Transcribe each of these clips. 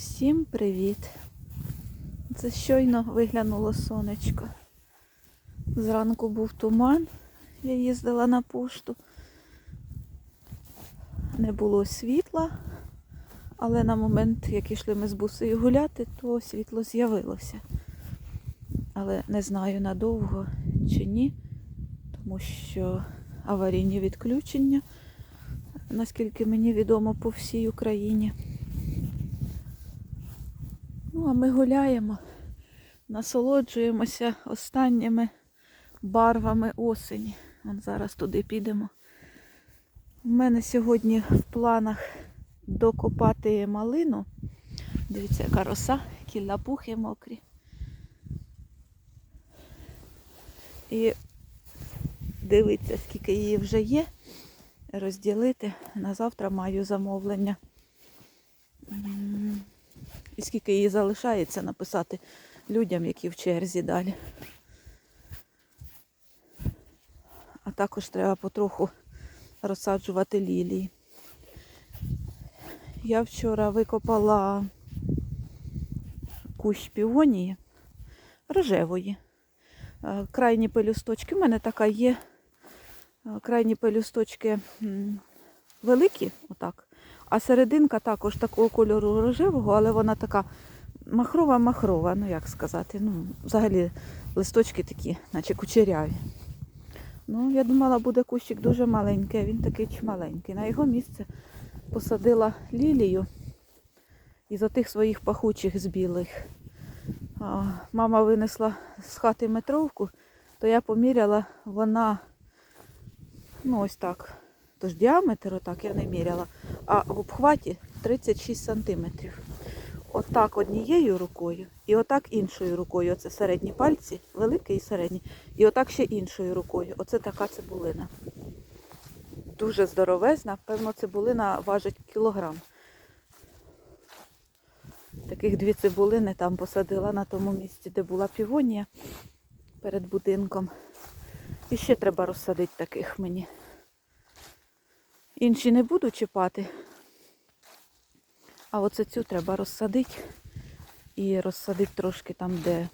Всім привіт! Це щойно виглянуло сонечко. Зранку був туман, я їздила на пошту. Не було світла, але на момент, як йшли ми з бусею гуляти, то світло з'явилося. Але не знаю надовго чи ні, тому що аварійні відключення, наскільки мені відомо по всій Україні. Ну, а ми гуляємо, насолоджуємося останніми барвами осені. Вон зараз туди підемо. У мене сьогодні в планах докопати малину. Дивіться, яка роса, які лапухи мокрі. І дивіться, скільки її вже є. Розділити. На завтра маю замовлення. І скільки її залишається написати людям, які в черзі далі. А також треба потроху розсаджувати лілії. Я вчора викопала кущ півонії рожевої. Е, Крайні пелюсточки, в мене така є. Е, Крайні пелюсточки великі, отак. А серединка також такого кольору рожевого, але вона така махрова-махрова, ну як сказати. Ну, взагалі листочки такі, наче кучеряві. Ну, я думала, буде кущик дуже маленький, він такий чмаленький. На його місце посадила лілію із отих своїх пахучих з білих. А, Мама винесла з хати метровку, то я поміряла, вона ну ось так. Тож діаметр отак я не міряла, а в обхваті 36 сантиметрів. Отак однією рукою і отак іншою рукою. Оце середні пальці, великий і середній. І отак ще іншою рукою. Оце така цибулина. Дуже здоровезна. Певно, цибулина важить кілограм. Таких дві цибулини там посадила на тому місці, де була півонія перед будинком. І ще треба розсадити таких мені. Інші не буду чіпати. А оце цю треба розсадити. І розсадити трошки там, де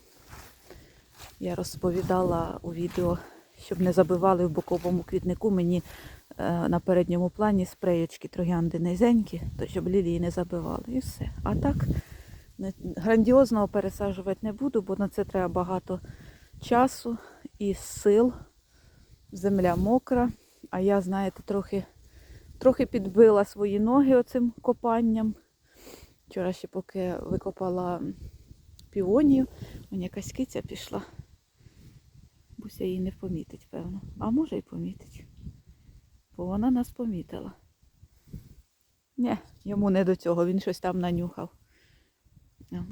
я розповідала у відео, щоб не забивали в боковому квітнику мені е, на передньому плані спреєчки троянди низенькі, то щоб лілії не забивали. І все. А так грандіозного пересаджувати не буду, бо на це треба багато часу і сил. Земля мокра, а я, знаєте, трохи, трохи підбила свої ноги оцим копанням. Вчора ще поки викопала піонію, мені якась киця пішла. Буся її не помітить, певно. А може й помітить. Бо вона нас помітила. Ні, йому не до цього, він щось там нанюхав.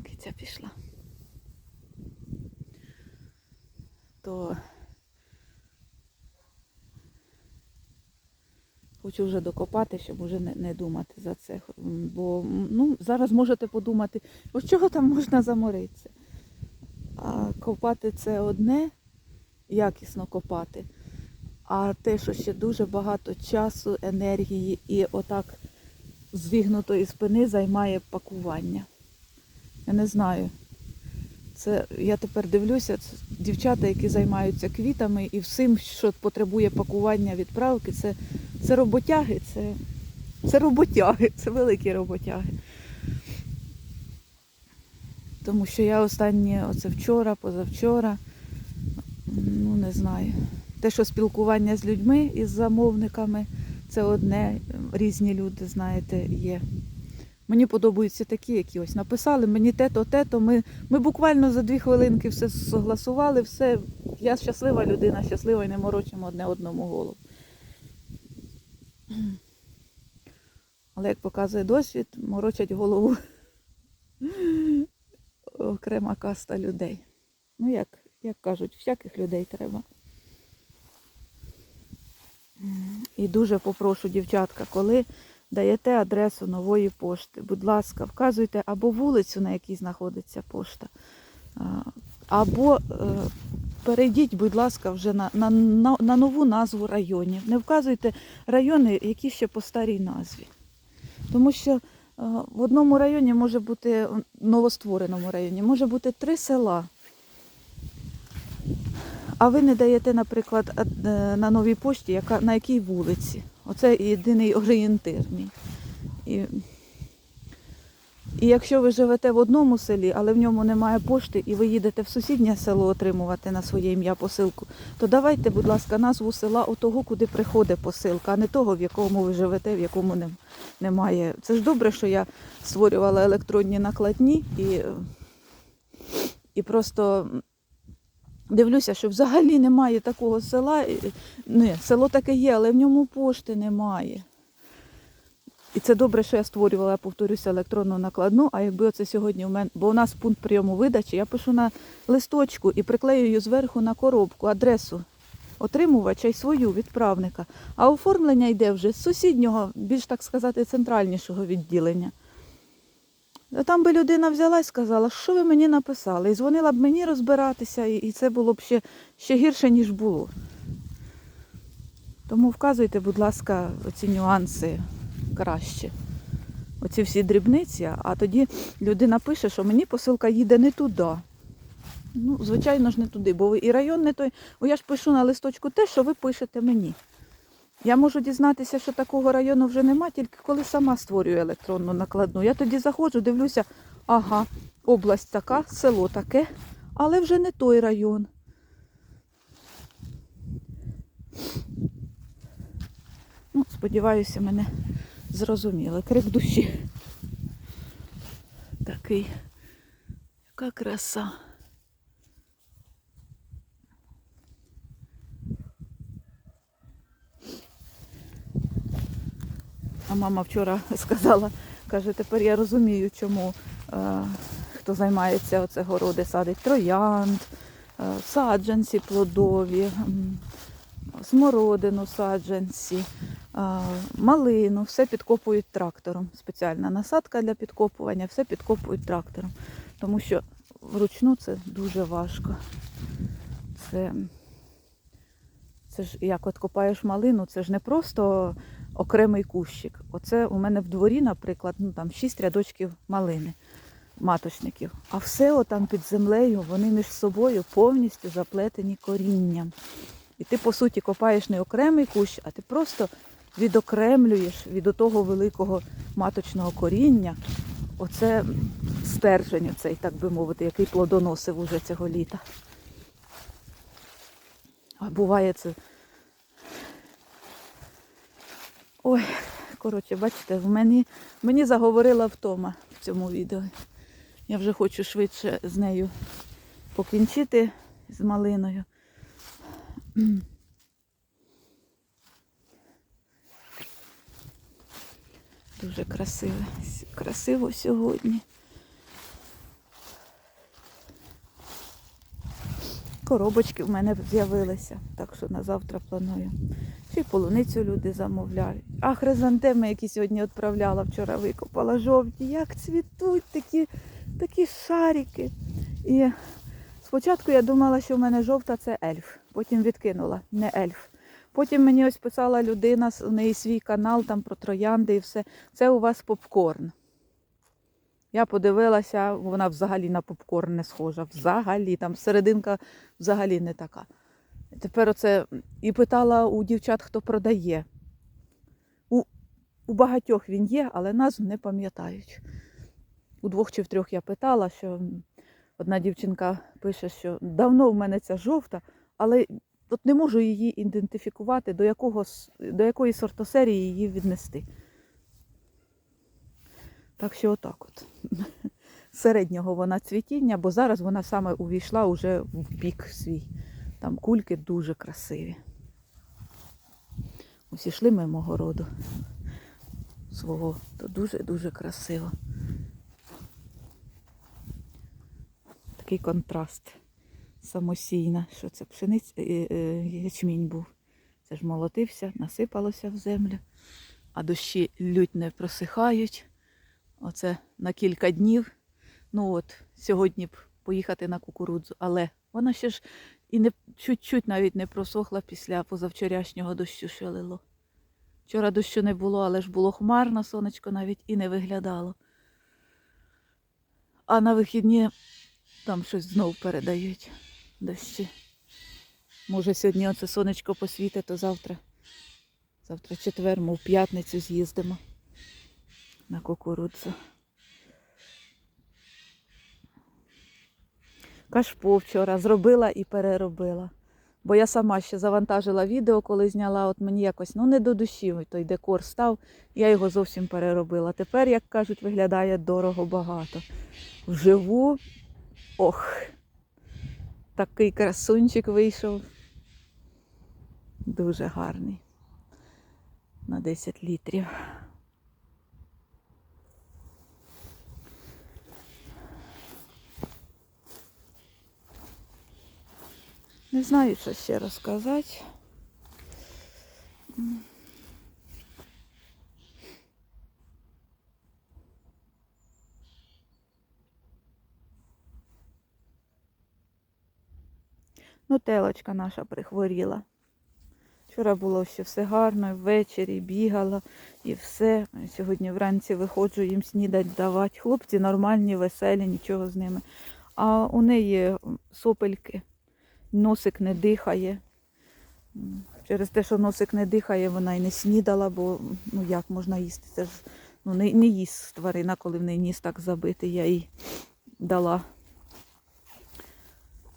Киця пішла. То Хочу вже докопати, щоб вже не, не думати за це. Бо ну, зараз можете подумати, ось чого там можна заморитися. А копати це одне, якісно копати. А те, що ще дуже багато часу, енергії і отак з вігнутої спини займає пакування. Я не знаю. Це я тепер дивлюся, це дівчата, які займаються квітами і всім, що потребує пакування відправки, це, це роботяги, це, це роботяги, це великі роботяги. Тому що я останнє, оце вчора, позавчора, ну не знаю. Те, що спілкування з людьми із замовниками, це одне, різні люди, знаєте, є. Мені подобаються такі, які ось написали, мені те-то, те-то. Ми, ми буквально за дві хвилинки все согласували, все. Я щаслива людина, щаслива і не морочимо одне одному голову. Але як показує досвід, морочать голову окрема каста людей. Ну, як, як кажуть, всяких людей треба. І дуже попрошу, дівчатка, коли даєте адресу нової пошти, будь ласка, вказуйте або вулицю, на якій знаходиться пошта, або е, перейдіть, будь ласка, вже на, на, на, на нову назву районів. Не вказуйте райони, які ще по старій назві. Тому що в одному районі може бути, в новоствореному районі, може бути три села. А ви не даєте, наприклад, е, на новій пошті, яка, на якій вулиці. Оце єдиний орієнтир мій. І, і якщо ви живете в одному селі, але в ньому немає пошти, і ви їдете в сусіднє село отримувати на своє ім'я посилку, то давайте, будь ласка, назву села отого, куди приходить посилка, а не того, в якому ви живете, в якому немає. Це ж добре, що я створювала електронні накладні і, і просто дивлюся, що взагалі немає такого села. Не, село таке є, але в ньому пошти немає. І це добре, що я створювала, я повторюся, електронну накладну. А якби оце сьогодні у мене, бо у нас пункт прийому видачі, я пишу на листочку і приклеюю зверху на коробку адресу отримувача і свою відправника. А оформлення йде вже з сусіднього, більш так сказати, центральнішого відділення. Там би людина взяла і сказала, що ви мені написали, і дзвонила б мені розбиратися, і це було б ще, ще гірше, ніж було. Тому вказуйте, будь ласка, оці нюанси краще. Оці всі дрібниці, а тоді людина пише, що мені посилка їде не туди. Ну, звичайно ж, не туди, бо і район не той. Бо я ж пишу на листочку те, що ви пишете мені. Я можу дізнатися, що такого району вже нема, тільки коли сама створюю електронну накладну. Я тоді заходжу, дивлюся, ага, область така, село таке, але вже не той район. Ну, сподіваюся, мене зрозуміли. Крик душі. Такий. Яка краса. А мама вчора сказала, каже, тепер я розумію, чому е, хто займається оце городи, садить троянд, е, саджанці плодові, смородину саджанці, малину, все підкопують трактором. Спеціальна насадка для підкопування, все підкопують трактором. Тому що вручну це дуже важко. Це, це ж як от копаєш малину, це ж не просто окремий кущик. Оце у мене в дворі, наприклад, ну там шість рядочків малини, маточників. А все отам під землею, вони між собою повністю заплетені корінням. І ти, по суті, копаєш не окремий кущ, а ти просто відокремлюєш від того великого маточного коріння. Оце стержень, оцей, так би мовити, який плодоносив уже цього літа. А буває це. Ой, коротше, бачите, в мені, мені заговорила втома в цьому відео. Я вже хочу швидше з нею покінчити з малиною. Дуже красиво, красиво сьогодні. Коробочки в мене з'явилися, так що на завтра планую. Ще й полуницю люди замовляють. А хризантеми, які сьогодні відправляла, вчора викопала жовті, як цвітуть такі, такі шарики. І спочатку я думала, що в мене жовта це ельф. Потім відкинула, не ельф. Потім мені ось писала людина, у неї свій канал там про троянди і все. Це у вас попкорн. Я подивилася, вона взагалі на попкорн не схожа. Взагалі, там серединка взагалі не така. Тепер оце і питала у дівчат, хто продає. У, у багатьох він є, але назв не пам'ятають. У двох чи в трьох я питала, що одна дівчинка пише, що давно в мене ця жовта, але от не можу її ідентифікувати, до, якого, до якої сортосерії її віднести. Так що отак от. Середнього вона цвітіння, бо зараз вона саме увійшла уже в пік свій. Там кульки дуже красиві. Ось ішли мимо городу свого, то дуже-дуже красиво. Такий контраст самосійна, що це пшениць, е, е, ячмінь був. Це ж молотився, насипалося в землю, а дощі лють не просихають. Оце на кілька днів. Ну от, сьогодні б поїхати на кукурудзу, але вона ще ж і не чуть-чуть навіть не просохла після позавчорашнього дощу, що лило. Вчора дощу не було, але ж було хмарно, сонечко навіть і не виглядало. А на вихідні там щось знов передають дощі. Може, сьогодні оце сонечко посвітить, то завтра. Завтра четвер, мов п'ятницю з'їздимо на кукурудзу. Кашпо вчора зробила і переробила. Бо я сама ще завантажила відео, коли зняла, от мені якось ну не до душі той декор став, я його зовсім переробила. Тепер, як кажуть, виглядає дорого багато. Вживу, ох, такий красунчик вийшов. Дуже гарний. На 10 літрів. Не знаю, що ще розказати. Ну, телочка наша прихворіла. Вчора було ще все гарно, ввечері бігала і все. Сьогодні вранці виходжу їм снідать давати. Хлопці нормальні, веселі, нічого з ними. А у неї сопельки носик не дихає. Через те, що носик не дихає, вона й не снідала, бо ну як можна їсти? Це ж ну, не, не їсть тварина, коли в неї ніс так забитий. Я їй дала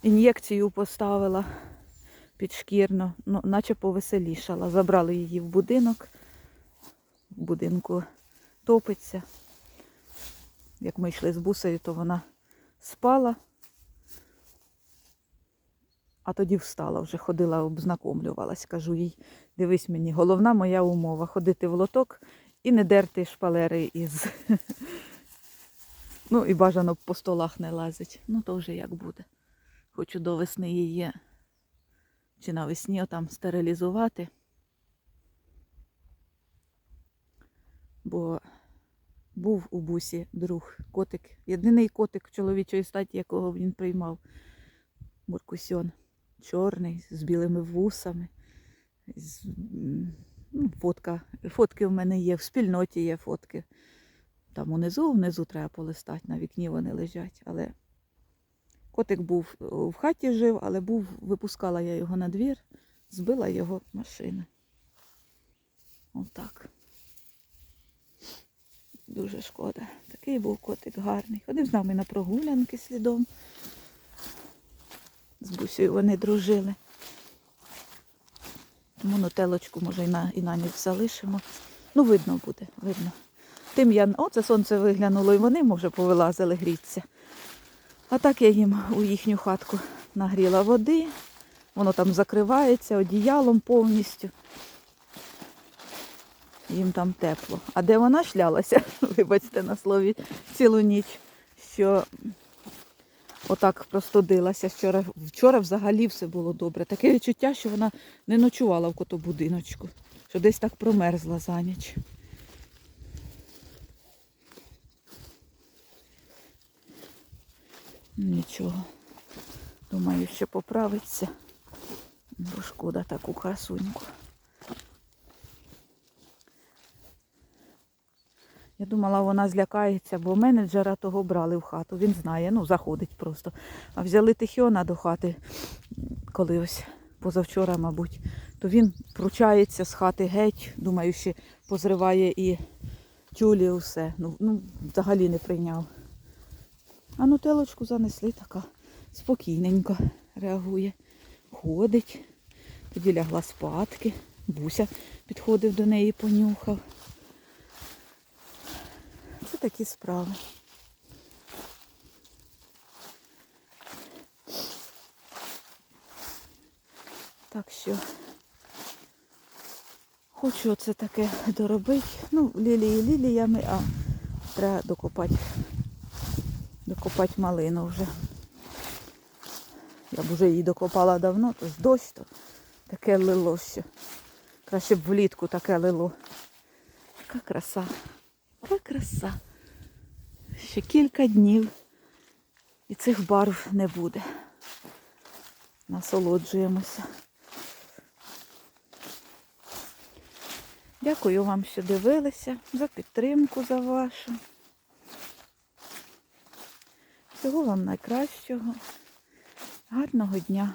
ін'єкцію поставила підшкірно, ну, наче повеселішала. Забрали її в будинок. В будинку топиться. Як ми йшли з бусею, то вона спала. А тоді встала, вже ходила, обзнакомлювалась. Кажу їй, дивись мені, головна моя умова ходити в лоток і не дерти шпалери із. Ну і бажано по столах не лазить. Ну то вже як буде. Хочу до весни її чи навесні там стерилізувати. Бо був у бусі друг, котик. Єдиний котик чоловічої статі, якого він приймав. Муркусьон. Чорний, з білими вусами. Ну, фотка. Фотки в мене є, в спільноті є фотки. Там унизу, внизу треба полистати, на вікні вони лежать. Але котик був е, в хаті жив, але був, випускала я його на двір, збила його машина. Отак. Дуже шкода. Такий був котик гарний. Ходив з нами на прогулянки слідом. З бусею вони дружили. Тому нутелочку, може, і на, і на ніч залишимо. Ну, видно буде, видно. Тим я, о, це сонце виглянуло, і вони, може, повилазили гріться. А так я їм у їхню хатку нагріла води. Воно там закривається одіялом повністю. Їм там тепло. А де вона шлялася, вибачте на слові, цілу ніч, що отак простудилася. Вчора, вчора взагалі все було добре. Таке відчуття, що вона не ночувала в котобудиночку, що десь так промерзла за ніч. Нічого. Думаю, що поправиться. Бо шкода таку красуньку. Я думала, вона злякається, бо менеджера того брали в хату. Він знає, ну, заходить просто. А взяли Тихіона до хати, коли ось позавчора, мабуть, то він пручається з хати геть, думаю, ще позриває і тюлі, все. Ну, ну, взагалі не прийняв. А ну телочку занесли, така спокійненько реагує. Ходить. Тоді лягла спадки. Буся підходив до неї, понюхав. Це такі справи. Так що хочу оце таке доробити. Ну, лілії ліліями, а треба докопати, докопати малину вже. Я б вже її докопала давно, то ж дощ, то таке лило що. Краще б влітку таке лило. Яка краса. Яка краса. Ще кілька днів і цих барв не буде. Насолоджуємося. Дякую вам, що дивилися, за підтримку за вашу. Всього вам найкращого. Гарного дня!